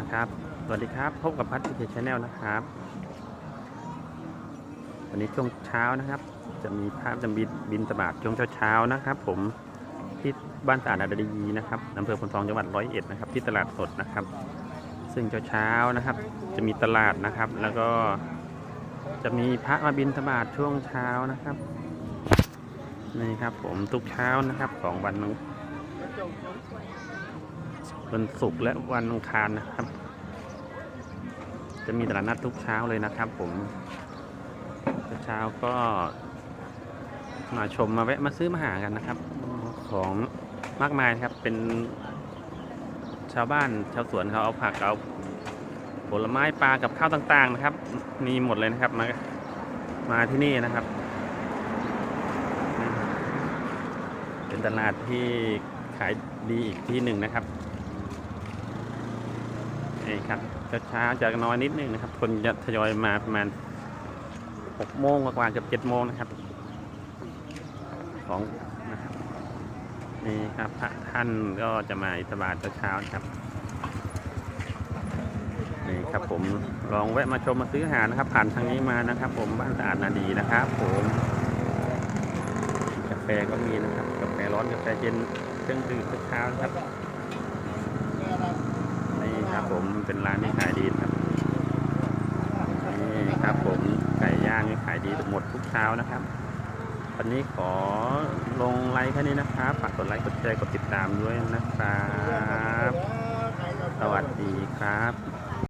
นะครับ สวัสดีครับพบกับพัฒน์พีเคชแนลนะครับ วันนี้ช่วงเช้านะครับ จะมีภาพจะบินบินตบาดช่วงเช้าๆนะครับ ผมที่บ้านตาดาดีนะครับอำเภอพนทองจังหวัดร้อยเอ็ดนะครับ ที่ตลาดสดนะครับ ซึ่งเช้าๆนะครับ จะมีตลาดนะครับ แล้วก็จะมีพระมาบินตบาดช่วงเช้านะครับนี่ครับผมทุกเช้านะครับของวันอัง วันศุกร์และวันอังคารนะครับ จะมีตลาดนัดทุกเช้าเลยนะครับ ผมเช้าก็มาชมมาแวะมาซื้อมาหากันนะครับ ของมากมายครับเป็นชาวบ้านชาวสวนเขาเอาผักเอาผลไม้ปลากับข้าวต่างๆนะครับ มีหมดเลยนะครับมามาที่นี่นะครับ เป็นตลาดที่ขายดีอีกที่หนึ่งนะครับ นี่ครับเช้าๆจะน้อยนิดนึงนะครับ คนจะทยอยมาประมาณหกโมงกว่าๆเกือบเจ็ดโมงนะครับของนะครับนี่ครับพระท่านก็จะมาอิสบาทเช้าๆครับนี่ครับผมลองแวะมาชมมาซื้ออาหารนะครับ ผ่านทางนี้มานะครับ ผมบ้านสะอาดนาดีนะครับ ผมกาแฟก็มีนะครับกาแฟร้อนกาแฟเย็นเครื่องดื่มเช้าๆนะครับนี่ครับ ผมเป็นร้านที่ขายดีครับนี่ครับผมไก่ย่างนี่ขายดีหมดทุกเช้านะครับวันนี้ขอลงไลค์แค่นี้นะครับฝากกดไลค์กดแชร์กดติดตามด้วยนะครับ สวัสดีครับ